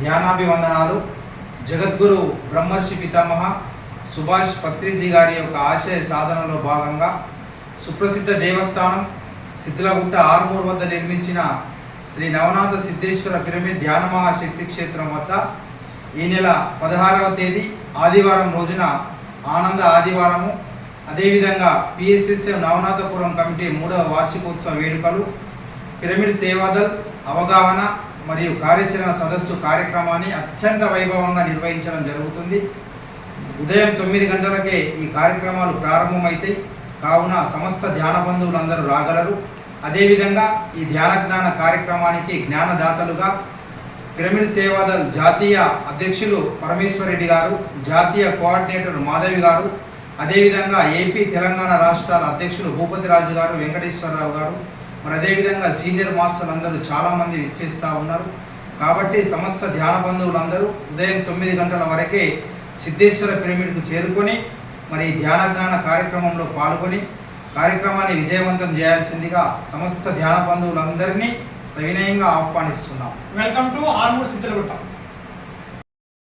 ధ్యానాభివందనాలు. జగద్గురు బ్రహ్మర్షి పితామహ సుభాష్ పత్రిజీ గారి యొక్క ఆశయ సాధనలో భాగంగా సుప్రసిద్ధ దేవస్థానం సిద్ధులగుట్ట ఆర్మూర్ వద్ద నిర్మించిన శ్రీ నవనాథ సిద్ధేశ్వర పిరమిడ్ ధ్యాన మహాశక్తి క్షేత్రం వద్ద ఈ నెల పదహారవ తేదీ ఆదివారం రోజున ఆనంద ఆదివారము. అదేవిధంగా పిఎస్ఎస్ఎం నవనాథపురం కమిటీ మూడవ వార్షికోత్సవ వేడుకలు పిరమిడ్ సేవాదల్ అవగాహన మరియు కార్యాచరణ సదస్సు కార్యక్రమాన్ని అత్యంత వైభవంగా నిర్వహించడం జరుగుతుంది. ఉదయం తొమ్మిది గంటలకే ఈ కార్యక్రమాలు ప్రారంభమైతాయి. కావున సమస్త ధ్యాన బంధువులందరూ రాగలరు. అదేవిధంగా ఈ ధ్యాన జ్ఞాన కార్యక్రమానికి జ్ఞానదాతలుగా పిరమిడ్ సేవాదల్ జాతీయ అధ్యక్షులు పరమేశ్వరరెడ్డి గారు జాతీయ కోఆర్డినేటర్ మాధవి గారు అదేవిధంగా ఏపీ తెలంగాణ రాష్ట్రాల అధ్యక్షులు భూపతి రాజు గారు వెంకటేశ్వరరావు గారు మరి అదేవిధంగా సీనియర్ మాస్టర్లు అందరూ చాలామంది ఇచ్చేస్తూ ఉన్నారు. కాబట్టి సమస్త ధ్యాన బంధువులందరూ ఉదయం తొమ్మిది గంటల వరకే సిద్ధేశ్వర పిరమిడ్కు చేరుకొని మరి ధ్యాన జ్ఞాన కార్యక్రమంలో పాల్గొని కార్యక్రమాన్ని విజయవంతం చేయాల్సిందిగా సమస్త ధ్యాన బంధువులందరినీ సవినయంగా ఆహ్వానిస్తున్నాం. Welcome to Armoor Siddulagutta